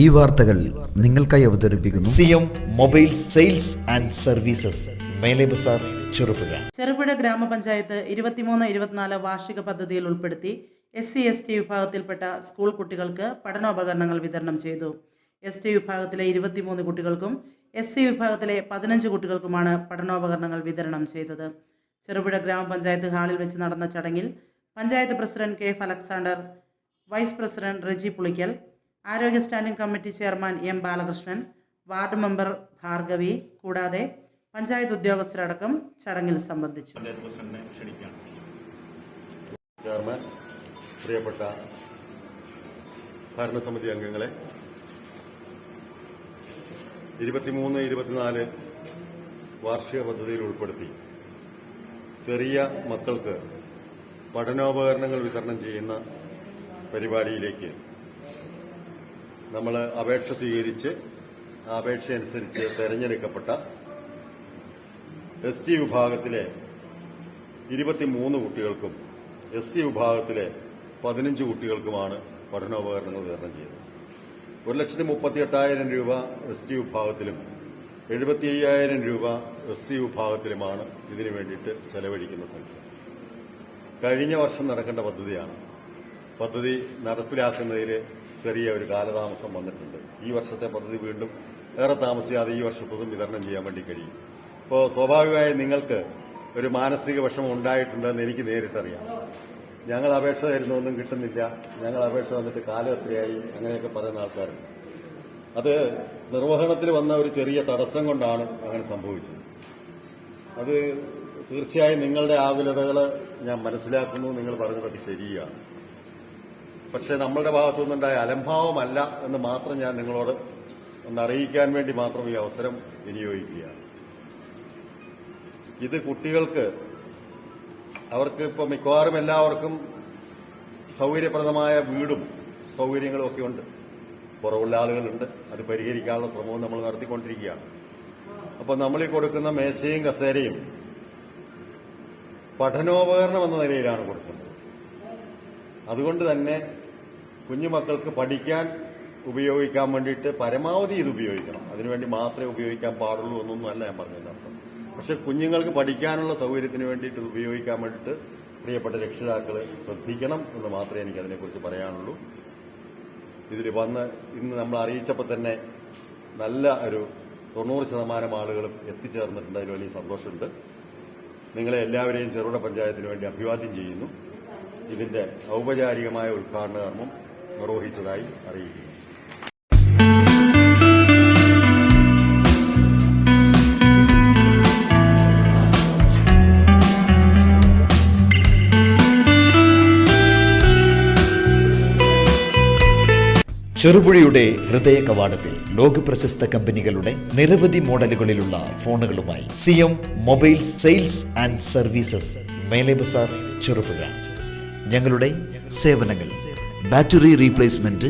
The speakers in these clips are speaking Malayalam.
ഈ വാർത്തകൾ നിങ്ങൾക്കായി അവതരിപ്പിക്കുന്നു. C M mobile sales and services മേലെ ബസാർ ചെറുപുഴ. ചെറുപുഴ ഗ്രാമപഞ്ചായത്ത് ഇരുപത്തിമൂന്ന് ഇരുപത്തിനാല് വാർഷിക പദ്ധതിയിൽ ഉൾപ്പെടുത്തി എസ് സി എസ് ടി വിഭാഗത്തിൽപ്പെട്ട സ്കൂൾ കുട്ടികൾക്ക് പഠനോപകരണങ്ങൾ വിതരണം ചെയ്തു. എസ് ടി വിഭാഗത്തിലെ ഇരുപത്തിമൂന്ന് കുട്ടികൾക്കും എസ് സി വിഭാഗത്തിലെ പതിനഞ്ച് കുട്ടികൾക്കുമാണ് പഠനോപകരണങ്ങൾ വിതരണം ചെയ്തത്. ചെറുപുഴ ഗ്രാമപഞ്ചായത്ത് ഹാളിൽ വെച്ച് നടന്ന ചടങ്ങിൽ panchayat president K. F Alexander vice president Reji Pulickal ആരോഗ്യ standing committee chairman M Balakrishnan ward member Bhargavi കൂടാതെ പഞ്ചായത്ത് ഉദ്യോഗസ്ഥരടക്കം ചടങ്ങിൽ സംബന്ധിച്ചു. ചെയർമാൻ പ്രിയപ്പെട്ട ഭരണസമിതി അംഗങ്ങളെ ഇരുപത്തിമൂന്ന് ഇരുപത്തിനാല് വാർഷിക പദ്ധതിയിൽ ഉൾപ്പെടുത്തി ചെറിയ മക്കൾക്ക് പഠനോപകരണങ്ങൾ വിതരണം ചെയ്യുന്ന പരിപാടിയിലേക്ക് നമ്മൾ അപേക്ഷ സ്വീകരിച്ച് ആ അപേക്ഷ അനുസരിച്ച് തെരഞ്ഞെടുക്കപ്പെട്ട എസ് ടി വിഭാഗത്തിലെ ഇരുപത്തിമൂന്ന് കുട്ടികൾക്കും എസ് സി വിഭാഗത്തിലെ പതിനഞ്ച് കുട്ടികൾക്കുമാണ് പഠനോപകരണങ്ങൾ വിതരണം ചെയ്തത്. ഒരു ലക്ഷത്തി മുപ്പത്തി എട്ടായിരം രൂപ എസ് ടി വിഭാഗത്തിലും എഴുപത്തി അയ്യായിരം രൂപ എസ് സി വിഭാഗത്തിലുമാണ് ഇതിനു വേണ്ടിയിട്ട് ചെലവഴിക്കുന്ന സംഖ്യ. കഴിഞ്ഞ വർഷം നടക്കേണ്ട പദ്ധതിയാണ് പദ്ധതി നടപ്പിലാക്കുന്നതിൽ ചെറിയ ഒരു കാലതാമസം വന്നിട്ടുണ്ട്. ഈ വർഷത്തെ പദ്ധതി വീണ്ടും ഏറെ താമസിയാതെ ഈ വർഷത്തതും വിതരണം ചെയ്യാൻ വേണ്ടി കഴിയും. ഇപ്പോൾ സ്വാഭാവികമായി നിങ്ങൾക്ക് ഒരു മാനസിക വിഷമം ഉണ്ടായിട്ടുണ്ടെന്ന് എനിക്ക് നേരിട്ടറിയാം ഞങ്ങൾ അപേക്ഷ തരുന്നൊന്നും കിട്ടുന്നില്ല. ഞങ്ങൾ അപേക്ഷ വന്നിട്ട് കാലം എത്രയായി? അങ്ങനെയൊക്കെ പറയുന്ന ആൾക്കാരുണ്ട്. അത് നിർവഹണത്തിൽ വന്ന ഒരു ചെറിയ തടസ്സം കൊണ്ടാണ് അങ്ങനെ സംഭവിച്ചത്. അത് തീർച്ചയായും നിങ്ങളുടെ ആകുലതകൾ ഞാൻ മനസ്സിലാക്കുന്നു. നിങ്ങൾ പറഞ്ഞതൊക്കെ ശരിയാണ്. പക്ഷെ നമ്മളുടെ ഭാഗത്തുനിന്നുണ്ടായ അലംഭാവമല്ല എന്ന് മാത്രം ഞാൻ നിങ്ങളോട് ഒന്ന് അറിയിക്കാൻ വേണ്ടി മാത്രം ഈ അവസരം വിനിയോഗിക്കുകയാണ്. ഇത് കുട്ടികൾക്ക് അവർക്ക് ഇപ്പോൾ മിക്കവാറും എല്ലാവർക്കും സൗകര്യപ്രദമായ വീടും സൗകര്യങ്ങളും ഒക്കെ ഉണ്ട്. കുറവുള്ള ആളുകളുണ്ട്. അത് പരിഹരിക്കാനുള്ള ശ്രമവും നമ്മൾ നടത്തിക്കൊണ്ടിരിക്കുകയാണ്. അപ്പോൾ നമ്മൾ ഈ കൊടുക്കുന്ന മേശയും കസേരയും പഠനോപകരണം എന്ന നിലയിലാണ് കൊടുക്കുന്നത്. അതുകൊണ്ട് തന്നെ കുഞ്ഞുമക്കൾക്ക് പഠിക്കാൻ ഉപയോഗിക്കാൻ വേണ്ടിയിട്ട് പരമാവധി ഇത് ഉപയോഗിക്കണം. അതിനുവേണ്ടി മാത്രമേ ഉപയോഗിക്കാൻ പാടുള്ളൂ എന്നൊന്നും അല്ല ഞാൻ പറഞ്ഞതിന്റെ അർത്ഥം. പക്ഷെ കുഞ്ഞുങ്ങൾക്ക് പഠിക്കാനുള്ള സൗകര്യത്തിന് വേണ്ടിയിട്ട് ഇത് ഉപയോഗിക്കാൻ വേണ്ടിയിട്ട് പ്രിയപ്പെട്ട രക്ഷിതാക്കൾ ശ്രദ്ധിക്കണം എന്ന് മാത്രമേ എനിക്ക് അതിനെക്കുറിച്ച് പറയാനുള്ളൂ. ഇതിൽ വന്ന് ഇന്ന് നമ്മൾ അറിയിച്ചപ്പോൾ തന്നെ നല്ല ഒരു തൊണ്ണൂറ് ശതമാനം ആളുകളും എത്തിച്ചേർന്നിട്ടുണ്ട്. അതിൽ വലിയ സന്തോഷമുണ്ട്. നിങ്ങളെ എല്ലാവരെയും ചെറുകിട പഞ്ചായത്തിന് വേണ്ടി അഭിവാദ്യം ചെയ്യുന്നു. ഇതിന്റെ ഔപചാരികമായ ഉദ്ഘാടന കർമ്മം നിർവഹിച്ചതായി അറിയിക്കുന്നു. ചെറുപുഴയുടെ ഹൃദയ കവാടത്തിൽ ലോകപ്രശസ്ത കമ്പനികളുടെ നിരവധി മോഡലുകളിലുള്ള ഫോണുകളുമായി C M mobile sales and services മേലെ ബസാർ ചെറുപുഴ. ഞങ്ങളുടെ സേവനങ്ങൾ battery replacement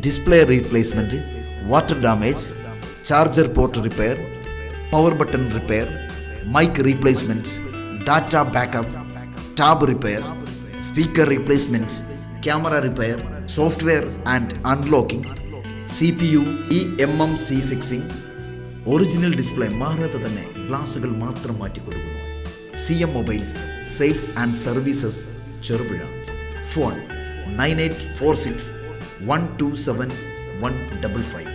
display replacement water damage charger port repair power button repair mic replacement data backup tab repair speaker replacement camera repair software and unlocking C P U E M M C fixing original display മാറാതെ തന്നെ ഗ്ലാസുകൾ മാത്രം മാറ്റി കൊടുക്കുന്നു C M mobiles sales and services Cherupuzha. Phone nine eight four six one two seven one double five